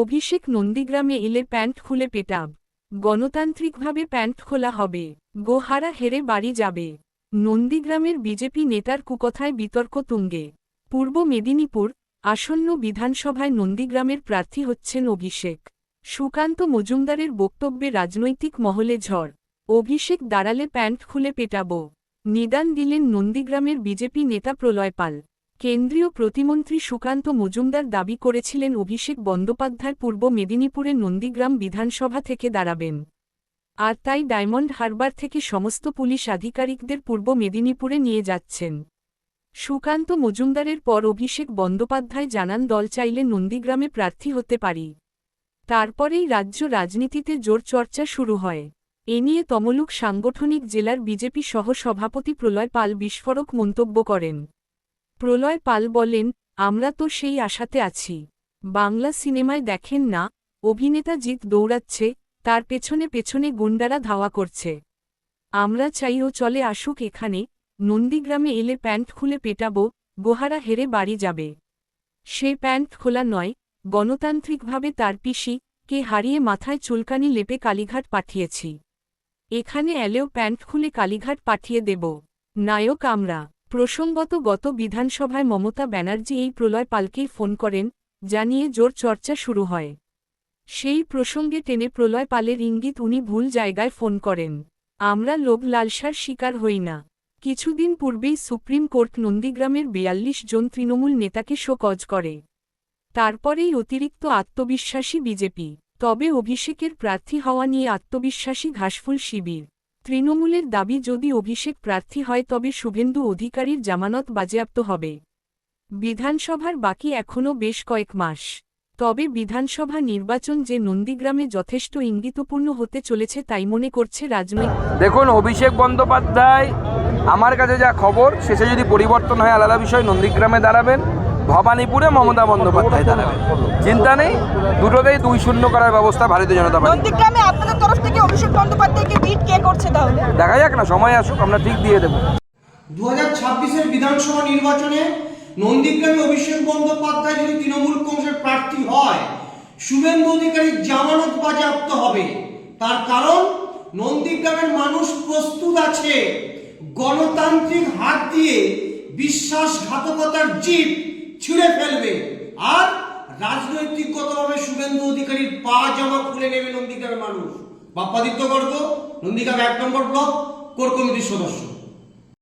অভিষেক নন্দীগ্রামে এলে প্যান্ট খুলে পেটাব। গণতান্ত্রিকভাবে প্যান্ট খোলা হবে। গোহারা হেরে বাড়ি যাবে। নন্দীগ্রামের বিজেপি নেতার কুকথায় বিতর্ক তুঙ্গে। পূর্ব মেদিনীপুর আসন্ন বিধানসভায় নন্দীগ্রামের প্রার্থী হচ্ছেন অভিষেক। সুকান্ত মজুমদারের বক্তব্যে রাজনৈতিক মহলে ঝড়। অভিষেক দাঁড়ালে প্যান্ট খুলে পেটাব। নিদান দিলেন নন্দীগ্রামের বিজেপি নেতা প্রলয় পাল। কেন্দ্রীয় প্রতিমন্ত্রী সুকান্ত মজুমদার দাবি করেছিলেন অভিষেক বন্দ্যোপাধ্যায় পূর্ব মেদিনীপুরে নন্দীগ্রাম বিধানসভা থেকে দাঁড়াবেন। আর তাই ডায়মন্ড হারবার থেকে সমস্ত পুলিশ আধিকারিকদের পূর্ব মেদিনীপুরে নিয়ে যাচ্ছেন। সুকান্ত মজুমদারের পর অভিষেক বন্দ্যোপাধ্যায় জানান, দল চাইলে নন্দীগ্রামে প্রার্থী হতে পারি। তারপরেই রাজ্য রাজনীতিতে জোর চর্চা শুরু হয়। এ নিয়ে তমলুক সাংগঠনিক জেলার বিজেপি সহ সভাপতি প্রলয় পাল বিস্ফোরক মন্তব্য করেন। প্রলয় পাল বলেন, আমরা তো সেই আশাতে আছি। বাংলা সিনেমায় দেখেন না, অভিনেতা জিৎ দৌড়াচ্ছে, তার পেছনে পেছনে গুন্ডারা ধাওয়া করছে। আমরা চাই ও চলে আসুক এখানে, নন্দীগ্রামে এলে প্যান্ট খুলে পেটাবো, গোহারা হেরে বাড়ি যাবে। সে প্যান্ট খোলা নয়, গণতান্ত্রিকভাবে তার পিসি, কে হারিয়ে মাথায় চুলকানি লেপে কালীঘাট পাঠিয়েছি। এখানে এলেও প্যান্ট খুলে কালীঘাট পাঠিয়ে দেব। নায়ক আমরা। প্রসঙ্গত গত বিধানসভায় মমতা ব্যানার্জি এই প্রলয় পালকেই ফোন করেন, জানিয়ে জোর চর্চা শুরু হয়। সেই প্রসঙ্গে টেনে প্রলয় পালের ইঙ্গিত উনি ভুল জায়গায় ফোন করেন। আমরা লোভ লালসার শিকার হই না। কিছুদিন পূর্বেই সুপ্রিম কোর্ট নন্দীগ্রামের বিয়াল্লিশ জন তৃণমূল নেতাকে শোকজ করে। তারপরেই অতিরিক্ত আত্মবিশ্বাসী বিজেপি। তবে অভিষেকের প্রার্থী হওয়া নিয়ে আত্মবিশ্বাসী ঘাসফুল শিবির। তৃণমূলের দাবি, যদি অভিষেক প্রার্থী হয়, তবে শুভেন্দু অধিকারীর জামানত বাজেয়াপ্ত হবে। বিধানসভার বাকি এখনও বেশ কয়েক মাস। তবে বিধানসভা নির্বাচন যে নন্দীগ্রামে যথেষ্ট ইঙ্গিতপূর্ণ হতে চলেছে, তাই মনে করছে রাজনৈতিক দেখুন, অভিষেক বন্দ্যোপাধ্যায়, আমার কাছে যা খবর, শেষে যদি পরিবর্তন হয়, আলাদা বিষয়, নন্দীগ্রামে দাঁড়াবেন। ভবানীপুরে মমতা বন্দ্যোপাধ্যায় দাঁড়াবেন চিন্তা নেই দুটোতেই দুই শূন্য করার ব্যবস্থা ভারতীয় জনতা পার্টি। আপনাদের তরফ থেকে অভিষেক বন্দ্যোপাধ্যায়কে বিট কে করছে তাহলে? দেখা যাক না সময় আসুক আমরা ঠিক দিয়ে দেবো। দু হাজার ছাব্বিশের বিধানসভা নির্বাচনে নন্দীগ্রামে অভিষেক বন্দ্যোপাধ্যায় যদি তৃণমূল কংগ্রেসের প্রার্থী হয় শুভেন্দু অধিকারীর জামানত বাজেয়াপ্ত হবে। তার কারণ নন্দীগ্রামের মানুষ প্রস্তুত আছে। গণতান্ত্রিক হাত দিয়ে বিশ্বাসঘাতকতার জিপ ছিঁড়ে ফেলবে। আর রাজনৈতিকগতভাবে শুভেন্দু অধিকারীর পা জমা খুলে নেবে নন্দিকার মানুষ। বাপ্পাদিত্য গর্গ নন্দিকার এক নম্বর ব্লক, কোর কমিটির সদস্য।